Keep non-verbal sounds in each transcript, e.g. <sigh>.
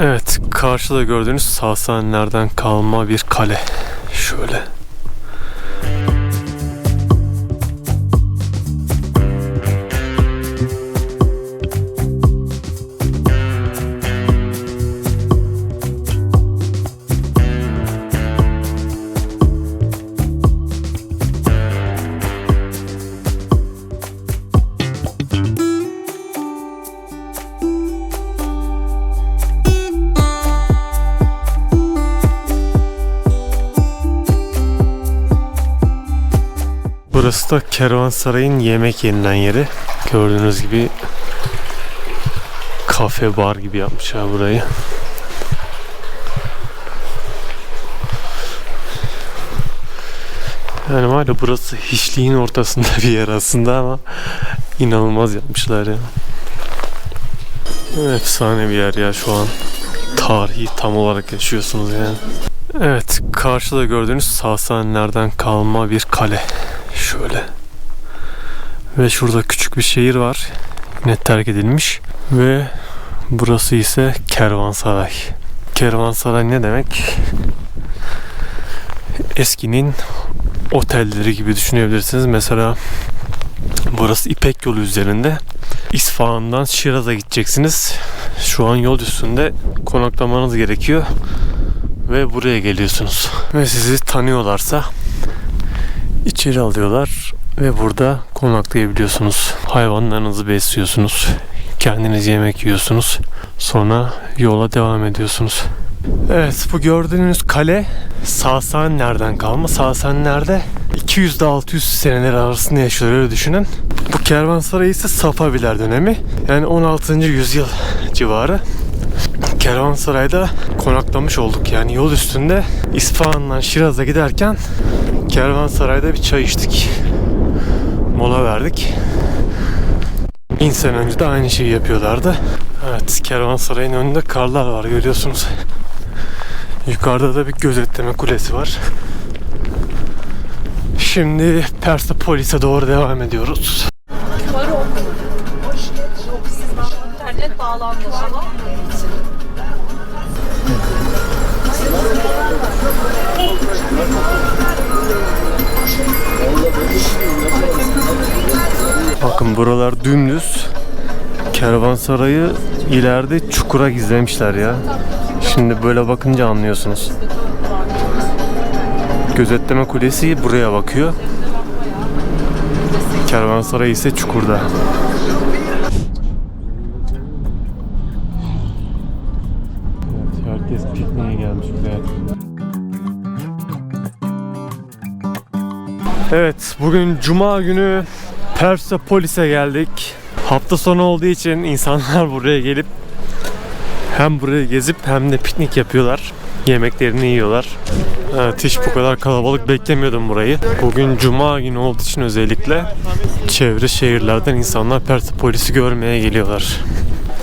Evet, karşıda gördüğünüz Sasanilerden kalma bir kale. Şöyle. Burası da Kervansaray'ın yemek yenilen yeri. Gördüğünüz gibi kafe bar gibi yapmışlar burayı. Yani var burası hiçliğin ortasında bir yer aslında ama inanılmaz yapmışlar ya. Efsane bir yer ya şu an. Tarihi tam olarak yaşıyorsunuz yani. Evet, karşıda gördüğünüz Sasanilerden kalma bir kale. Şöyle. Ve şurada küçük bir şehir var. Yine terk edilmiş. Ve burası ise Kervansaray. Kervansaray ne demek? Eskinin otelleri gibi düşünebilirsiniz. Mesela burası İpek yolu üzerinde. İsfahan'dan Şiraz'a gideceksiniz. Şu an yol üstünde konaklamanız gerekiyor ve buraya geliyorsunuz. Ve sizi tanıyorlarsa içeri alıyorlar ve burada konaklayabiliyorsunuz. Hayvanlarınızı besliyorsunuz. Kendiniz yemek yiyorsunuz. Sonra yola devam ediyorsunuz. Evet bu gördüğünüz kale Sasanilerden kalma. Sasanilerde 200 ile 600 seneler arasında yaşıyor öyle düşünün. Bu kervansaray ise Safaviler dönemi. Yani 16. yüzyıl civarı. Kervansaray'da konaklamış olduk. Yani yol üstünde İsfahan'dan Şiraz'a giderken Kervansaray'da bir çay içtik. Mola verdik. Bin sene önce de aynı şeyi yapıyorlardı. Evet, Kervansaray'ın önünde karlar var görüyorsunuz. Yukarıda da bir gözetleme kulesi var. Şimdi Persepolis'e doğru devam ediyoruz. İnternet bağlantısı var. Bakın buralar dümdüz. Kervansarayı ileride çukura gizlemişler ya. Şimdi böyle bakınca anlıyorsunuz. Gözetleme kulesi buraya bakıyor. Kervansaray ise çukurda. Evet, bugün Cuma günü Persepolis'e geldik. Hafta sonu olduğu için insanlar <laughs> buraya gelip hem burayı gezip hem de piknik yapıyorlar. Yemeklerini yiyorlar. Evet, hiç bu kadar kalabalık beklemiyordum burayı. Bugün Cuma günü olduğu için özellikle çevre şehirlerden insanlar Persepolis'i görmeye geliyorlar.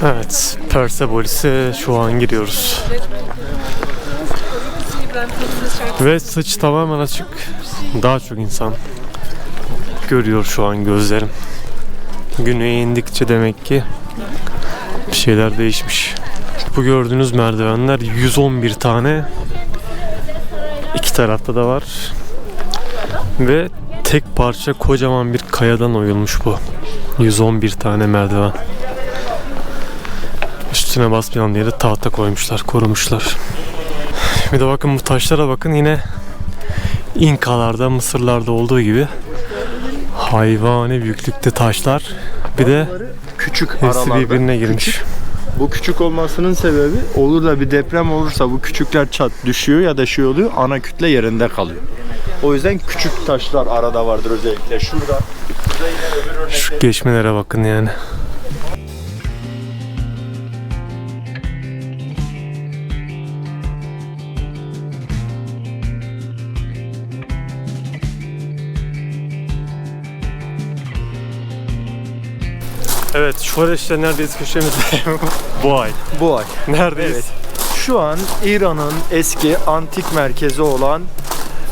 Evet, Persepolis'e şu an giriyoruz. Ve saç tamamen açık. Daha çok insan görüyor şu an gözlerim. Güneye indikçe demek ki bir şeyler değişmiş. Bu gördüğünüz merdivenler 111 tane. İki tarafta da var. Ve tek parça kocaman bir kayadan oyulmuş bu. 111 tane merdiven. Üstüne basmayan diye de tahta koymuşlar, korumuşlar. Bir de bakın bu taşlara bakın yine İnkalarda, Mısırlarda olduğu gibi hayvani büyüklükte taşlar. Bir de küçük hepsi birbirine girmiş. Küçük. Bu küçük olmasının sebebi olur da bir deprem olursa bu küçükler çat düşüyor ya da şey oluyor ana kütle yerinde kalıyor. O yüzden küçük taşlar arada vardır özellikle şurada. Şu geçmelere bakın yani. Evet şu an işte neredeyiz köşemizde <laughs> bu ay. bu ay. Neredeyiz? Evet. Şu an İran'ın eski antik merkezi olan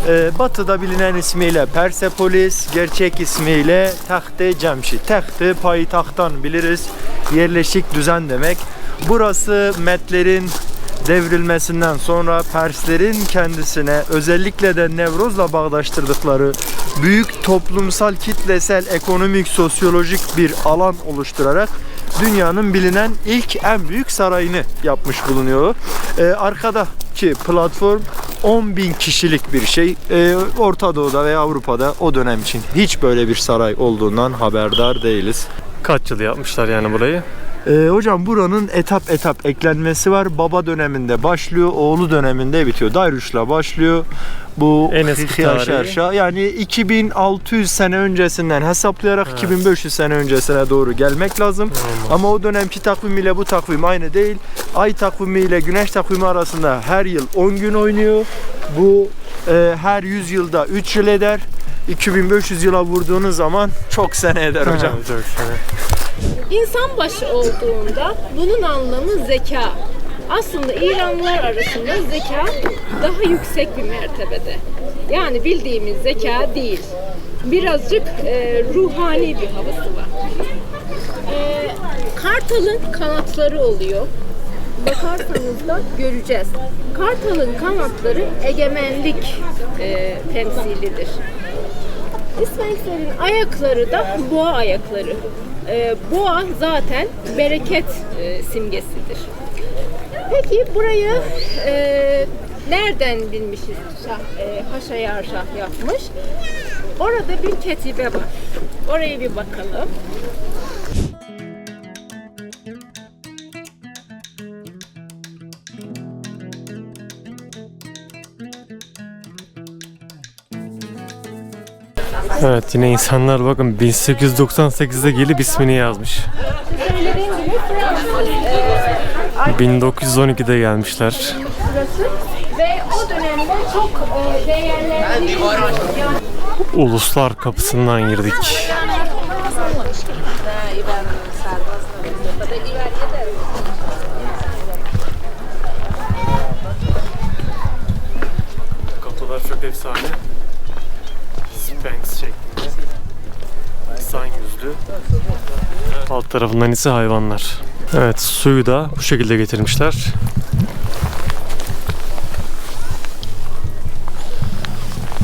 e, batıda bilinen ismiyle Persepolis, gerçek ismiyle Tahte Cemşit. Tahte payitahttan biliriz. Yerleşik düzen demek. Burası Metlerin devrilmesinden sonra Perslerin kendisine özellikle de Nevroz'la bağdaştırdıkları büyük toplumsal, kitlesel, ekonomik, sosyolojik bir alan oluşturarak dünyanın bilinen ilk en büyük sarayını yapmış bulunuyor. Ee, arkadaki platform 10 bin kişilik bir şey. Ee, Orta Doğu'da veya Avrupa'da o dönem için hiç böyle bir saray olduğundan haberdar değiliz. Kaç yıl yapmışlar yani burayı? Ee, hocam buranın etap etap eklenmesi var. Baba döneminde başlıyor, oğlu döneminde bitiyor. Dairuş'la başlıyor. Bu En eski tarihi. Yani 2600 sene öncesinden hesaplayarak Evet. 2500 sene öncesine doğru gelmek lazım. Ama o dönemki takvim ile bu takvim aynı değil. Ay takvimi ile güneş takvimi arasında her yıl 10 gün oynuyor. Bu e, her 100 yılda 3 yıl eder. 2500 yıla vurduğunuz zaman çok sene eder hocam. Evet, evet. İnsan başı olduğunda bunun anlamı zeka. Aslında İranlılar arasında zeka daha yüksek bir mertebede. Yani bildiğimiz zeka değil. Birazcık e, ruhani bir havası var. E, kartalın kanatları oluyor. Bakarsanız da göreceğiz. Kartalın kanatları egemenlik e, temsilidir. İsveçlerin ayakları da boğa ayakları. Ee, boğa zaten bereket e, simgesidir. Peki burayı e, nereden bilmişiz Şah, e, Paşa Yar Şah yapmış? Orada bir ketibe var. Oraya bir bakalım. Evet yine insanlar bakın 1898'de gelip ismini yazmış. Söylediğim gibi Fransız e, 1912'de gelmişler. ve o dönemde çok e, Uluslar kapısından girdik. Kapılar çok efsane. Sphinx şeklinde. İnsan yüzlü. Alt tarafından ise hayvanlar. Evet suyu da bu şekilde getirmişler.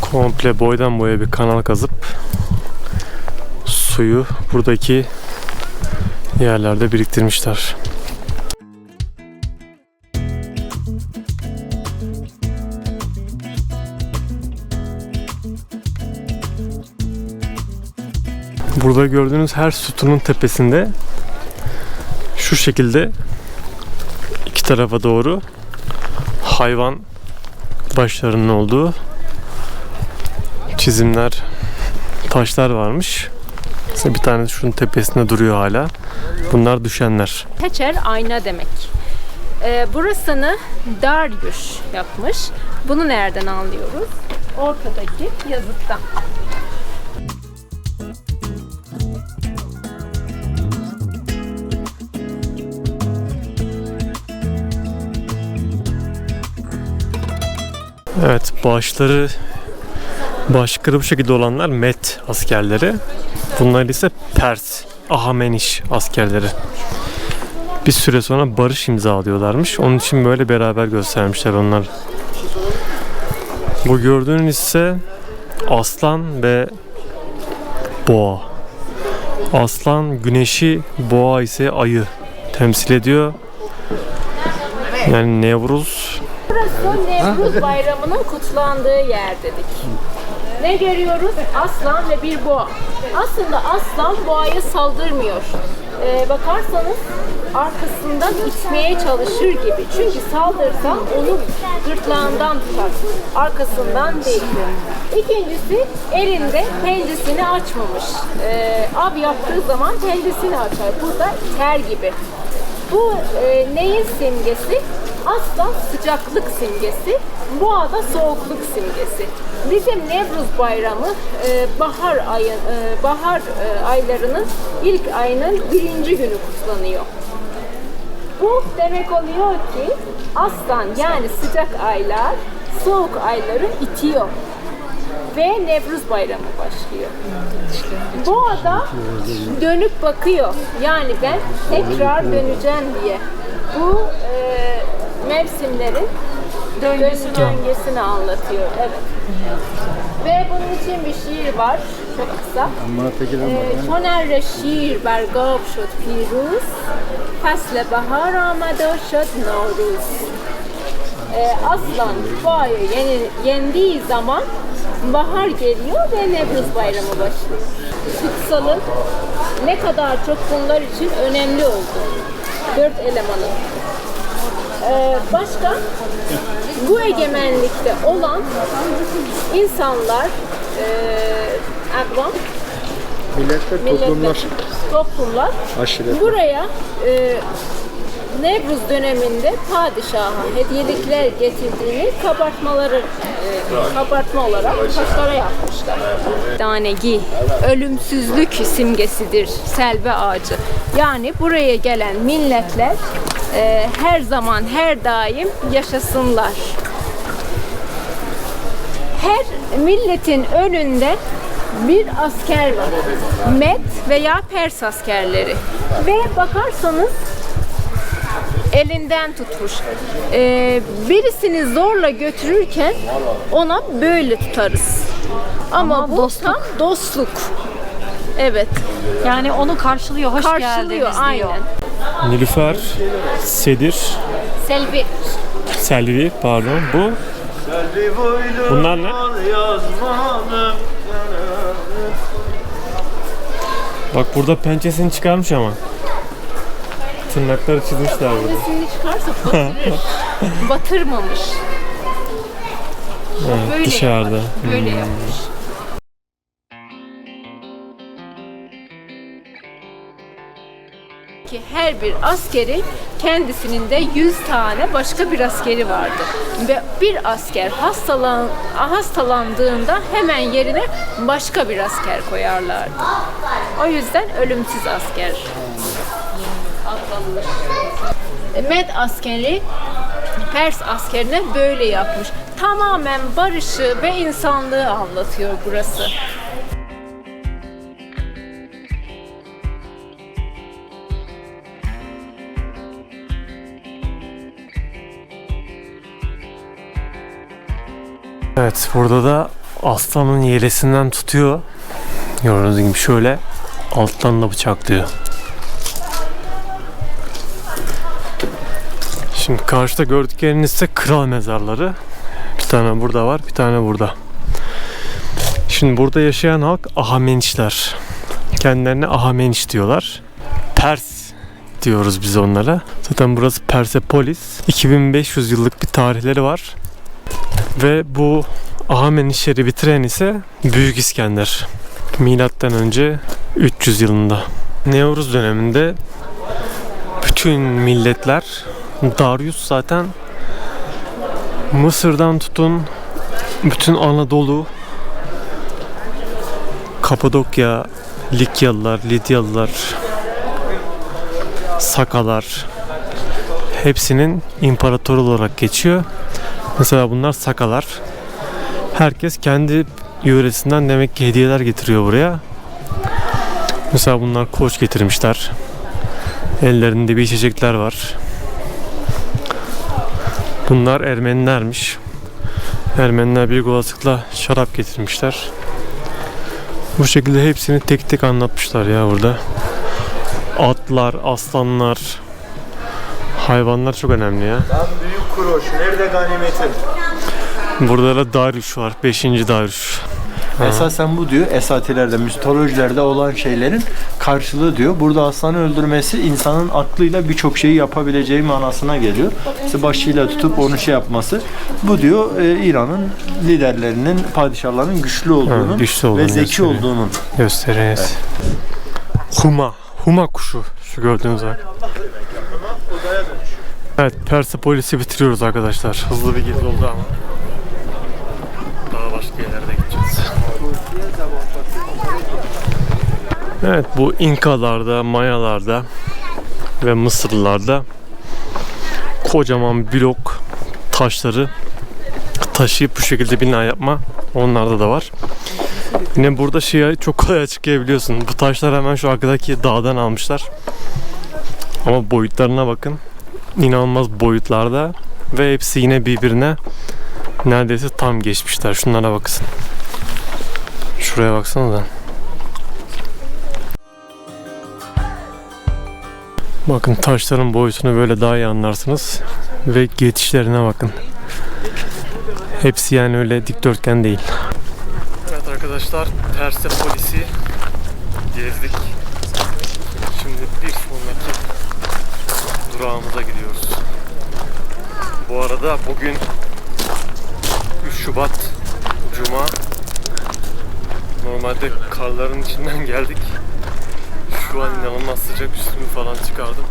komple boydan boya bir kanal kazıp suyu buradaki yerlerde biriktirmişler. Burada gördüğünüz her sütunun tepesinde şu şekilde iki tarafa doğru hayvan başlarının olduğu çizimler, taşlar varmış. Mesela bir tane şunun tepesinde duruyor hala. Bunlar düşenler. Teçer ayna demek. Ee, burasını Darius yapmış. Bunu nereden anlıyoruz? Ortadaki yazıttan. Evet, başları başkırı bu şekilde olanlar Met askerleri. Bunlar ise Pers, Ahameniş askerleri. Bir süre sonra barış imzalıyorlarmış. Onun için böyle beraber göstermişler onlar. Bu gördüğünüz ise aslan ve boğa. Aslan güneşi, boğa ise ayı temsil ediyor. Yani Nevruz Burası Nevruz Bayramı'nın kutlandığı yer dedik. Ne görüyoruz? Aslan ve bir boğa. Aslında aslan boğaya saldırmıyor. Ee, bakarsanız arkasından itmeye çalışır gibi. Çünkü saldırsa onu gırtlağından tutar. Arkasından değil. İkincisi elinde pendisini açmamış. Ee, av yaptığı zaman pendisini açar. Burada ter gibi. Bu e, neyin simgesi? Aslan sıcaklık simgesi, boğa da soğukluk simgesi. Bizim Nevruz Bayramı e, bahar ayı, e, bahar e, aylarının ilk ayının birinci günü kutlanıyor. Bu demek oluyor ki aslan yani sıcak aylar soğuk ayları itiyor ve Nevruz Bayramı başlıyor. Boğa da dönüp bakıyor. Yani ben tekrar döneceğim diye. Bu e, mevsimlerin döngüsünü, döngüsünü anlatıyor. Evet. Ve bunun için bir şiir var. Çok kısa. Ee, چون ره شیر بر گاو شد پیروز فصل بهار آمد و شد نوروز Ee, aslan boğayı yeni, yendiği zaman bahar geliyor ve Nevruz bayramı başlıyor. Kutsalın ne kadar çok bunlar için önemli olduğu. Dört elemanın. ee, başka bu egemenlikte olan insanlar e, akvam Milletler, milletler, toplumlar aşiret. buraya e, Nevruz döneminde padişaha hediyelikler getirdiğini kabartmaları e, kabartma olarak taşlara yapmışlar. Tanegi ölümsüzlük simgesidir selve ağacı. Yani buraya gelen milletler e, her zaman her daim yaşasınlar. Her milletin önünde bir asker var. Med veya Pers askerleri. Ve bakarsanız elinden tutmuş. Ee, birisini zorla götürürken ona böyle tutarız. Ama, Ama bu dostluk. tam dostluk. Evet. Yani onu karşılıyor, hoş Karşılıyor geldiniz diyor. aynen. Nilüfer, Sedir, Selvi. Selvi pardon. Bu Bunlar ne? bak burada pençesini çıkarmış ama. Tırnakları çizmişler burada. Sesini çıkarsa batırır. <laughs> Batırmamış. Evet, Böyle dışarıda. yapar, Böyle Hmm. yapmış. Her bir askeri kendisinin de 100 tane başka bir askeri vardı. Ve bir asker hastalan, hastalandığında hemen yerine başka bir asker koyarlardı. O yüzden ölümsüz asker adlanılır. Med askeri Pers askerine böyle yapmış. Tamamen barışı ve insanlığı anlatıyor burası. Evet burada da aslanın yelesinden tutuyor. Gördüğünüz gibi şöyle alttan da bıçaklıyor. Şimdi karşıda gördükleriniz ise kral mezarları. Bir tane burada var, bir tane burada. Şimdi burada yaşayan halk Ahameniçler. Kendilerine Ahameniç diyorlar. Pers diyoruz biz onlara. Zaten burası Persepolis. 2500 yıllık bir tarihleri var. Ve bu Ahamenişleri bitiren ise Büyük İskender. Milattan önce 300 yılında. Nevruz döneminde bütün milletler Darius zaten Mısır'dan tutun bütün Anadolu Kapadokya, Likyalılar, Lidyalılar, Sakalar hepsinin imparatoru olarak geçiyor. Mesela bunlar Sakalar. Herkes kendi yöresinden demek ki hediyeler getiriyor buraya. Mesela bunlar koç getirmişler. Ellerinde bir içecekler var. Bunlar Ermenilermiş. Ermeniler büyük olasılıkla şarap getirmişler. Bu şekilde hepsini tek tek anlatmışlar ya burada. Atlar, aslanlar, hayvanlar çok önemli ya. Lan büyük kuruş. Nerede ganimetin? Burada da Darius var. 5. Darius. Esasen bu diyor esatilerde, mitolojilerde olan şeylerin karşılığı diyor. Burada aslanı öldürmesi insanın aklıyla birçok şeyi yapabileceği manasına geliyor. İşte başıyla tutup onu şey yapması. Bu diyor e, İran'ın liderlerinin, padişahlarının güçlü olduğunu güçlü olduğunu ve zeki gösteriyor. olduğunun. Gösteririz. Huma. Huma kuşu. Şu gördüğünüz var. Evet Persepolis'i bitiriyoruz arkadaşlar. Hızlı bir gezi oldu ama. Daha başka yerlere gideceğiz. Evet bu İnkalarda, Mayalarda ve Mısırlılarda kocaman blok taşları taşıyıp bu şekilde bina yapma onlarda da var. Yine burada şeyi çok kolay açıklayabiliyorsun. Bu taşlar hemen şu arkadaki dağdan almışlar. Ama boyutlarına bakın. İnanılmaz boyutlarda ve hepsi yine birbirine neredeyse tam geçmişler. Şunlara bakın. Şuraya baksana da. Bakın taşların boyutunu böyle daha iyi anlarsınız. Ve geçişlerine bakın. Hepsi yani öyle dikdörtgen değil. Evet arkadaşlar Persepolis'i gezdik. Şimdi bir sonraki durağımıza gidiyoruz. Bu arada bugün 3 Şubat Cuma. Normalde karların içinden geldik. Şu an inanılmaz sıcak üstümü falan çıkardım.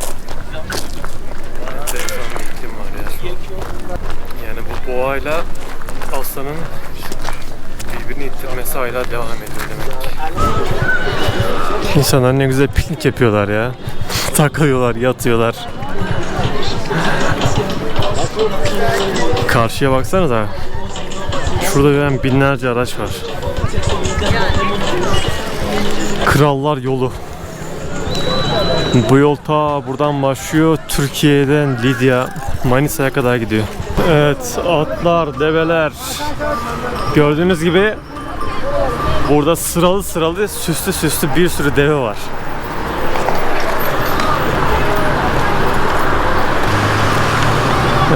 Enteresan bir var ya. Yani bu boğayla aslanın birbirini ittirmesi hala devam ediyor demek. İnsanlar ne güzel piknik yapıyorlar ya. <laughs> Takılıyorlar, yatıyorlar. Karşıya baksanıza. Şurada gelen binlerce araç var. Krallar yolu. Bu yol ta buradan başlıyor. Türkiye'den Lidya, Manisa'ya kadar gidiyor. Evet, atlar, develer. Gördüğünüz gibi burada sıralı sıralı süslü süslü bir sürü deve var.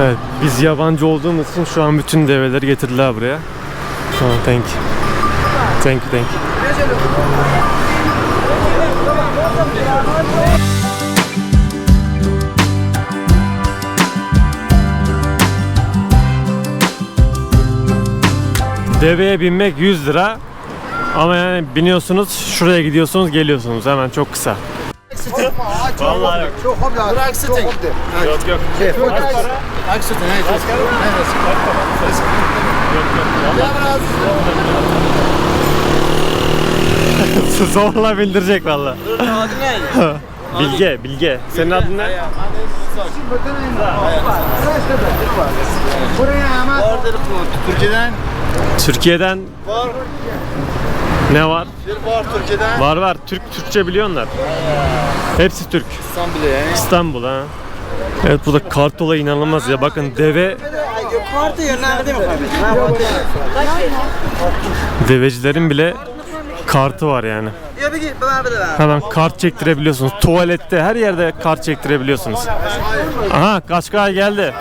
Evet, biz yabancı olduğumuz için şu an bütün develeri getirdiler buraya. Tamam, thank you. Thank you, thank you. Deveye binmek 100 lira. Ama yani biniyorsunuz, şuraya gidiyorsunuz, geliyorsunuz. Hemen çok kısa. Vallahi yok. Yok yok. Zorla bildirecek valla. <laughs> Bilge, Bilge. Senin adın ne? Türkiye'den Türkiye'den var. ne var? Bir var Türkiye'den. Var var. Türk Türkçe biliyorlar. Hepsi Türk. İstanbul'da yani. İstanbul ha. Evet bu da kart olayı inanılmaz ya. Bakın deve devecilerin bile kartı var yani. Hemen kart çektirebiliyorsunuz. Tuvalette her yerde kart çektirebiliyorsunuz. Aha Kaşkay geldi.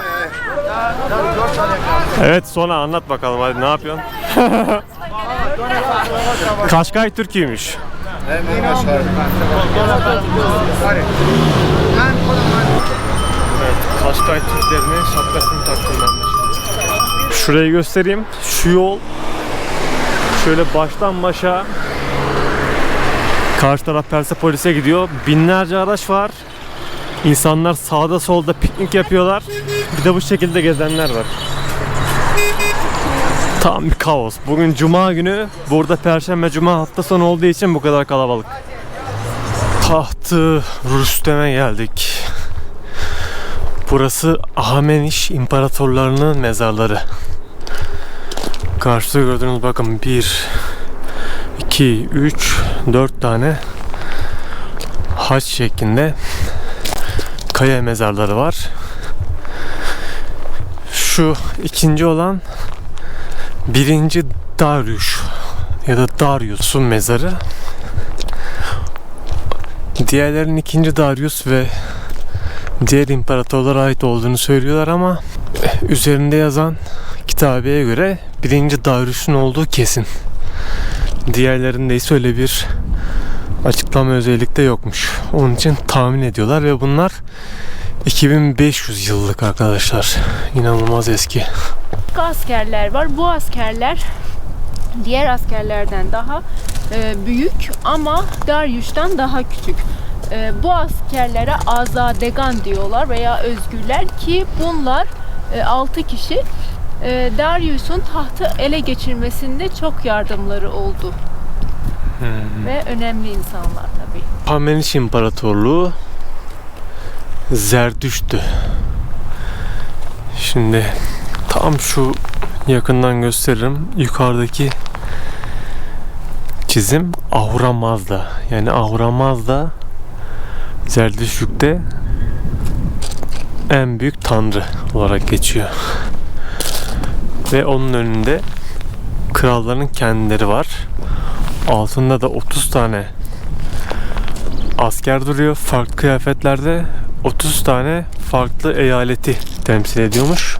Evet sonra anlat bakalım hadi ne yapıyorsun? <laughs> Kaşkay Türk'üymüş. Kaşkay Türklerinin şapkasını şimdi. Şurayı göstereyim. Şu yol şöyle baştan başa karşı taraf Persepolis'e gidiyor. Binlerce araç var. İnsanlar sağda solda piknik yapıyorlar. Bir de bu şekilde gezenler var. Tam bir kaos. Bugün cuma günü. Burada perşembe cuma hafta sonu olduğu için bu kadar kalabalık. Tahtı Rüstem'e geldik. Burası Ahmeniş imparatorlarının mezarları. Karşıda gördüğünüz bakın 1 2 3 4 tane haç şeklinde kaya mezarları var. Şu ikinci olan birinci Darius ya da Darius'un mezarı. Diğerlerinin ikinci Darius ve diğer imparatorlara ait olduğunu söylüyorlar ama üzerinde yazan kitabeye göre birinci Darius'un olduğu kesin. Diğerlerinde ise öyle bir açıklama özellikle yokmuş. Onun için tahmin ediyorlar ve bunlar 2500 yıllık arkadaşlar. İnanılmaz eski. askerler var. Bu askerler diğer askerlerden daha e, büyük ama Darius'tan daha küçük. E, bu askerlere azadegan diyorlar veya özgürler ki bunlar 6 kişi e, Darius'un tahtı ele geçirmesinde çok yardımları oldu. Ve önemli insanlar tabii. Hameniş İmparatorluğu Zerdüşt'tü. Şimdi tam şu yakından gösteririm. Yukarıdaki çizim Ahura Mazda. Yani Ahura Mazda Zerdüştlük'te en büyük tanrı olarak geçiyor. Ve onun önünde kralların kendileri var. Altında da 30 tane asker duruyor. Farklı kıyafetlerde 30 tane farklı eyaleti temsil ediyormuş.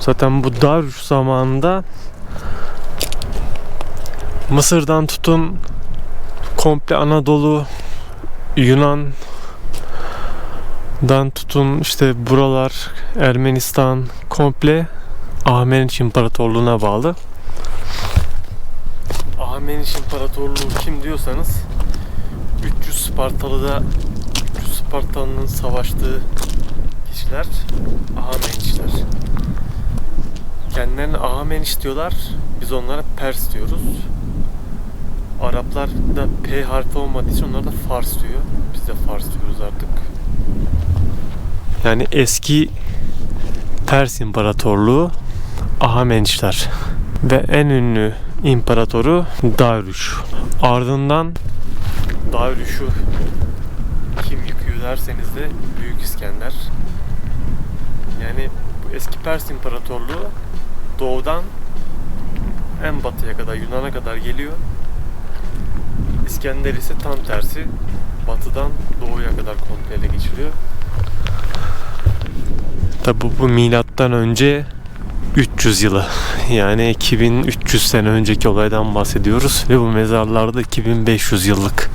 Zaten bu Darüş zamanında Mısır'dan tutun komple Anadolu, Yunan'dan tutun işte buralar Ermenistan komple Ahmeniş İmparatorluğu'na bağlı. Ahmeniş İmparatorluğu kim diyorsanız 300 Spartalı'da 300 Spartalı'nın savaştığı kişiler Ahamenişler. Kendilerine Ahmeniş diyorlar. Biz onlara Pers diyoruz. Araplar da P harfi olmadığı için onlar da Fars diyor. Biz de Fars diyoruz artık. Yani eski Pers İmparatorluğu Ahamenişler. Ve en ünlü imparatoru Darius. Ardından Darius'u kim yıkıyor derseniz de Büyük İskender. Yani bu eski Pers İmparatorluğu doğudan en batıya kadar Yunan'a kadar geliyor. İskender ise tam tersi batıdan doğuya kadar komple ele geçiriyor. Tabi bu milattan önce 300 yılı yani 2300 sene önceki olaydan bahsediyoruz ve bu mezarlarda 2500 yıllık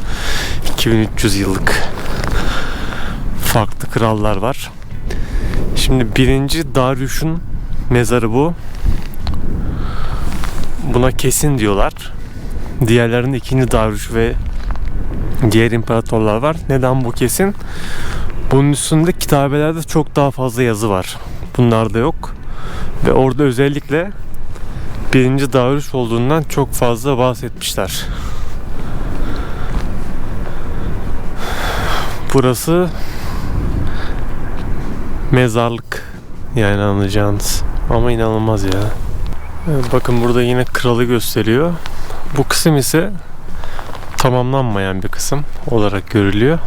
2300 yıllık farklı krallar var. Şimdi birinci Darius'un mezarı bu. Buna kesin diyorlar. Diğerlerinde ikinci Darius ve diğer imparatorlar var. Neden bu kesin? Bunun üstünde kitabelerde çok daha fazla yazı var. Bunlarda yok. Ve orada özellikle birinci Darius olduğundan çok fazla bahsetmişler. Burası mezarlık yani anlayacağınız. Ama inanılmaz ya. Bakın burada yine kralı gösteriyor. Bu kısım ise tamamlanmayan bir kısım olarak görülüyor.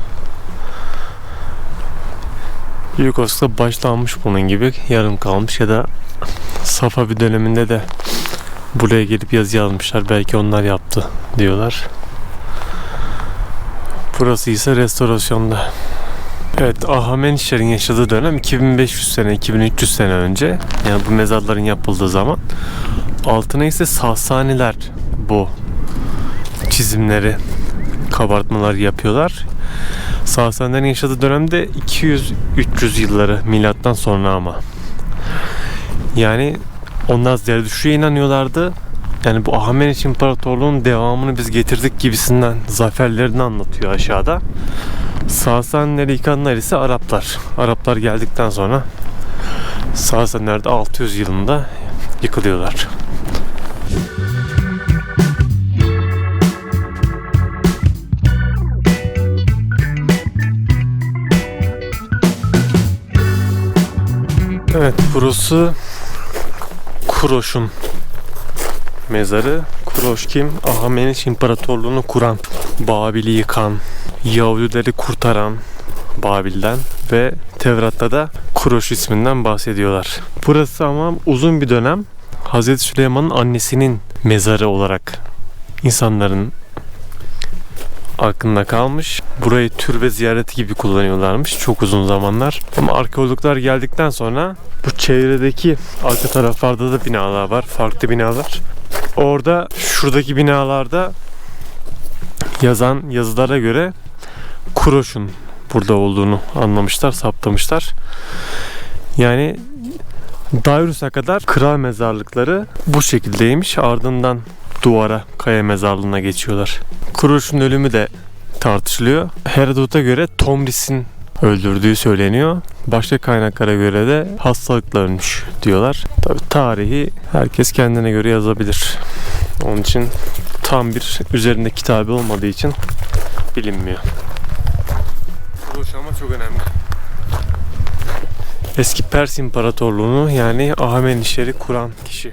Yugoslavya başlanmış bunun gibi yarım kalmış ya da Safavi döneminde de buraya gelip yazı yazmışlar. Belki onlar yaptı diyorlar. Burası ise restorasyonda. Evet Ahamenişlerin yaşadığı dönem 2500 sene 2300 sene önce yani bu mezarların yapıldığı zaman altına ise Sasaniler bu çizimleri kabartmalar yapıyorlar. Sasanilerin yaşadığı dönemde 200-300 yılları milattan sonra ama. Yani onlar Zerdüştü'ye inanıyorlardı. Yani bu Ahmeniş İmparatorluğu'nun devamını biz getirdik gibisinden zaferlerini anlatıyor aşağıda. Sasanileri yıkanlar ise Araplar. Araplar geldikten sonra Sasaniler de 600 yılında yıkılıyorlar. Evet burası Kuroş'un mezarı. Kuroş kim? Ahmeniş İmparatorluğunu kuran, Babil'i yıkan, Yahudileri kurtaran Babil'den ve Tevrat'ta da Kuroş isminden bahsediyorlar. Burası ama uzun bir dönem Hazreti Süleyman'ın annesinin mezarı olarak insanların aklında kalmış. Burayı türbe ziyareti gibi kullanıyorlarmış çok uzun zamanlar. Ama arkeologlar geldikten sonra bu çevredeki arka taraflarda da binalar var. Farklı binalar. Orada şuradaki binalarda yazan yazılara göre Kuroş'un burada olduğunu anlamışlar, saptamışlar. Yani Dairus'a kadar kral mezarlıkları bu şekildeymiş. Ardından duvara, kaya mezarlığına geçiyorlar. Kuroş'un ölümü de tartışılıyor. Herodot'a göre Tomris'in öldürdüğü söyleniyor. Başka kaynaklara göre de hastalıkla ölmüş diyorlar. Tabi tarihi herkes kendine göre yazabilir. Onun için tam bir üzerinde kitabı olmadığı için bilinmiyor. Kuroş ama çok önemli. Eski Pers İmparatorluğunu yani Ahamenişleri kuran kişi.